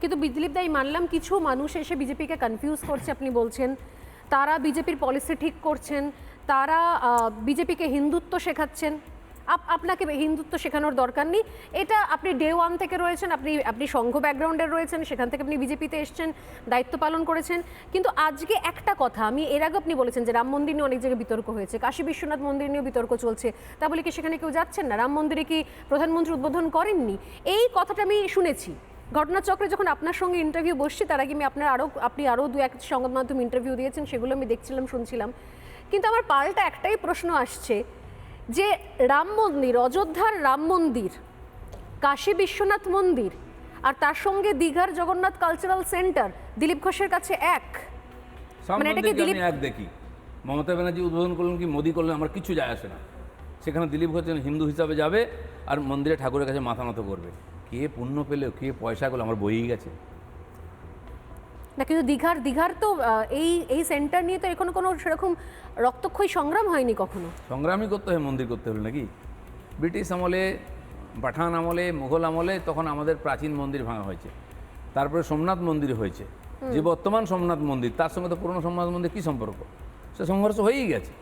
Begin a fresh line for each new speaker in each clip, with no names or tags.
কিন্তু দিলীপ দাই, মানলাম কিছু মানুষ এসে বিজেপিকে কনফিউজ করছে, আপনি বলছেন। তারা বিজেপির পলিসি ঠিক করছেন, তারা বিজেপিকে হিন্দুত্ব শেখাচ্ছেন। আপ- আপনাকে হিন্দুত্ব শেখানোর দরকার নেই। এটা আপনি ডে ওয়ান থেকে রয়েছেন, আপনি আপনি সংঘ ব্যাকগ্রাউন্ডে রয়েছেন, সেখান থেকে আপনি বিজেপিতে এসছেন, দায়িত্ব পালন করেছেন। কিন্তু আজকে একটা কথা, আমি এর আগে আপনি বলেছেন যে রাম মন্দির নিয়ে অনেক জায়গায় বিতর্ক হয়েছে, কাশী বিশ্বনাথ মন্দির নিয়েও বিতর্ক চলছে। তা বলে কি সেখানে কেউ যাচ্ছেন না? রাম মন্দিরে কি প্রধানমন্ত্রী উদ্বোধন করেননি? এই কথাটা আমি শুনেছি। ঘটনাচক্রে যখন আপনার সঙ্গে ইন্টারভিউ বসছি তার আগে আমি আপনার আরও আপনি আরও দু এক সংবাদ মাধ্যম ইন্টারভিউ দিয়েছেন সেগুলো আমি দেখছিলাম শুনছিলাম। কিন্তু আমার পাল্টা একটাই প্রশ্ন আসছে যে রাম মন্দির অযোধ্যার রাম মন্দির কাশী বিশ্বনাথ মন্দির আর তার সঙ্গে দীঘার জগন্নাথ কালচারাল সেন্টার দিলীপ ঘোষের কাছে এক? মানে এটা কি দিলীপ-
এক দেখি। মমতা ব্যানার্জি উদ্বোধন করলেন কি মোদি করলেন আমার কিছু যায় আসে না। সেখানে দিলীপ ঘোষ হিন্দু হিসাবে যাবে আর মন্দিরে ঠাকুরের কাছে মাথা নত করবে। কে পুণ্য পেলে কে পয়সা করল আমার বইই গেছে।
না কিন্তু দীঘার দীঘার তো এই এই সেন্টার নিয়ে তো এখনও কোনো সেরকম রক্তক্ষয়ী সংগ্রাম হয়নি কখনো?
সংগ্রামই করতে হয় মন্দির করতে হলো নাকি? ব্রিটিশ আমলে পাঠান আমলে মুঘল আমলে তখন আমাদের প্রাচীন মন্দির ভাঙা হয়েছে। তারপরে সোমনাথ মন্দির হয়েছে। যে বর্তমান সোমনাথ মন্দির তার সঙ্গে তো পুরনো সোমনাথ মন্দির কী সম্পর্ক? সে সংঘর্ষ হয়েই গেছে।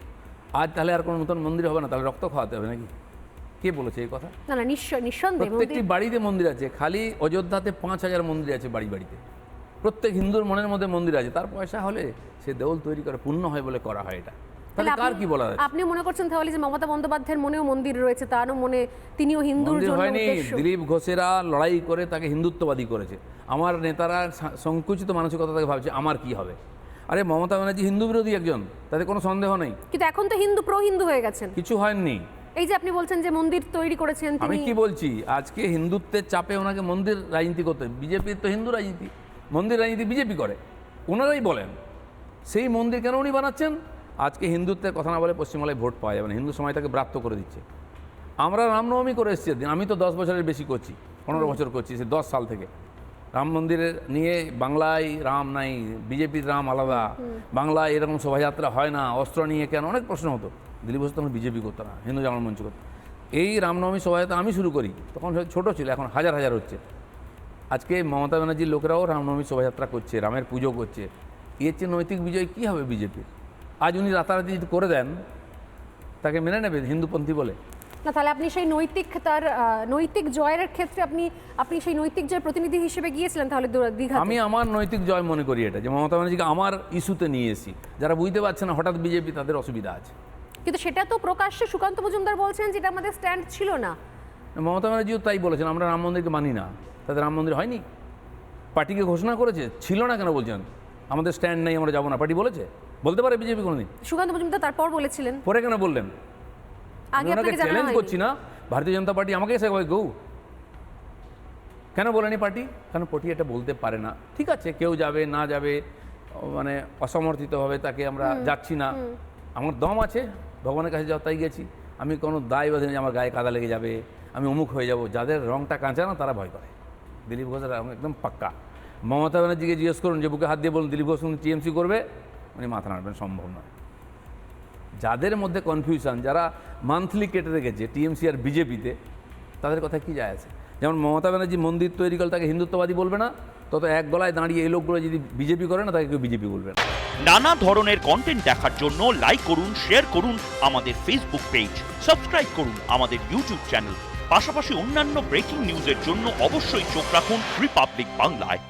আজ তাহলে আর কোনো নতুন মন্দির হবে না তাহলে রক্ত খাওয়াতে হবে নাকি? কে বলেছে এই কথা?
না না নিঃসন্দেহে
প্রত্যেকটি বাড়িতে মন্দির আছে। খালি অযোধ্যাতে পাঁচ হাজার মন্দির আছে বাড়ি বাড়িতে। প্রত্যেক হিন্দুর মনের মধ্যে মন্দির আছে। তার পয়সা হলে সে দেউল তৈরি করে পূর্ণ হয় বলে করা হয় এটা। তাহলে কার কি আছে?
আপনি মনে করছেন তাহলে যে মমতা বন্দ্যোপাধ্যায়ের মনেও মন্দির রয়েছে তারও মনে তিনিও হিন্দুর জন্য
হয়নি। দিলীপ ঘোষেরা লড়াই করে তাকে হিন্দুত্ববাদী করেছে। আমার নেতারা সংকুচিত মানসিকতা থেকে ভাবছে আমার কি হবে? আরে মমতা ব্যানার্জি হিন্দু বিরোধী একজন তাতে কোনো সন্দেহ নেই।
কিন্তু এখন তো হিন্দু প্রো হিন্দু হয়ে গেছেন।
কিছু হয়নি।
এই যে আপনি বলছেন যে মন্দির তৈরি করেছেন
আমি কি বলছি? আজকে হিন্দুত্বের চাপে ওনাকে মন্দির রাজনীতি করতে বিজেপির তো হিন্দু রাজনীতি। মন্দির রাজনীতি বিজেপি করে। ওনারাই বলেন। সেই মন্দির কেন উনি বানাচ্ছেন? আজকে হিন্দুত্বের কথা না বলে পশ্চিমবাংলায় ভোট পাওয়া যাবে না। হিন্দু সমাজটাকে ব্রাত্য করে দিচ্ছে। আমরা রামনবমী করে এসেছি দিন আমি তো দশ বছরের বেশি করছি পনেরো বছর করছি সে দশ সাল থেকে। রাম মন্দিরের নিয়ে বাংলায় রাম নাই বিজেপির রাম আলাদা। বাংলায় এরকম শোভাযাত্রা হয় না। অস্ত্র নিয়ে কেন? অনেক প্রশ্ন হতো। দিলীপ ঘোষ তখন বিজেপি করতো না হিন্দু জাগরণ মঞ্চ করতো। এই রামনবমী শোভাযাত্রা আমি শুরু করি তখন ছোট ছিল এখন হাজার হাজার হচ্ছে। আজকে মমতা ব্যানার্জির লোকেরাও রামনবমী শোভাযাত্রা করছে রামের পুজো করছে। এর চেয়ে নৈতিক বিজয় কী হবে বিজেপির? আজ উনি রাতারাতি যদি করে দেন তাকে মেনে নেবে হিন্দুপন্থী বলে?
না তাহলে আপনি সেই নৈতিক তার নৈতিক জয়ের ক্ষেত্রে আপনি আপনি সেই নৈতিক জয়ের প্রতিনিধি হিসেবে গিয়েছিলেন তাহলে দু- দীঘাতে?
আমি আমার নৈতিক জয় মনে করি এটা যে মমতা ব্যানার্জিকে আমার ইস্যুতে নিয়ে এসি। যারা বুঝতে পারছে না হঠাৎ বিজেপি তাদের অসুবিধা আছে।
কিন্তু সেটা তো প্রকাশ্যে সুকান্ত মজুমদার বলছেন যেটা আমাদের স্ট্যান্ড ছিল না।
মমতা ব্যানার্জিও তাই বলেছেন আমরা রাম মন্দিরকে মানি না। তাদের রাম মন্দির হয়নি? পার্টিকে ঘোষণা করেছে? ছিল না কেন বলছেন? আমাদের স্ট্যান্ড নেই আমরা যাব না। পার্টি বলেছে? বলতে পারে বিজেপি কোনোদিন?
সুকান্ত মজুমদার তারপর বলেছিলেন।
পরে কেন বললেন?
আগে আপনাকে
চ্যালেঞ্জ করছি না। ভারতীয় জনতা পার্টি আমাকে এসে গৌ কেন বলেনি পার্টি? কেন পার্টি এটা বলতে পারে না। ঠিক আছে কেউ যাবে না যাবে মানে অসমর্থিতভাবে তাকে আমরা যাচ্ছি না। আমার দম আছে। ভগবানের কাছে যাও, তাই গেছি। আমি কোনো দায় বাঁধি আমার গায়ে কাদা লেগে যাবে। আমি অমুক হয়ে যাব। যাদের রংটা কাঁচা না, তারা ভয় করে। দিলীপ ঘোষের একদম পাক্কা। মমতা ব্যানার্জিকে জিজ্ঞেস করুন, যে বুকে হাত দিয়ে বলুন, দিলীপ ঘোষ টিএমসি করবে? উনি মাথা নাড়বেন, সম্ভব নয়। যাদের মধ্যে কনফিউশন যারা মান্থলি কেটে রেখেছে, টিএমসি আর বিজেপিতে, তাদের কথা কি যায় আছে? যেমন মমতা ব্যানার্জি মন্দির তৈরি করলে তাকে হিন্দুত্ববাদী বলবে না? তত এক গলায় দাঁড়িয়ে এই লোকগুলো যদি বিজেপি করে না, তাকে কেউ বিজেপি বলবে না।
নানা ধরনের কন্টেন্ট দেখার জন্য লাইক করুন শেয়ার করুন আমাদের ফেসবুক পেজ সাবস্ক্রাইব করুন আমাদের ইউটিউব চ্যানেল পাশাপাশি অন্যান্য ব্রেকিং নিউজের জন্য অবশ্যই চোখ রাখুন রিপাবলিক বাংলায়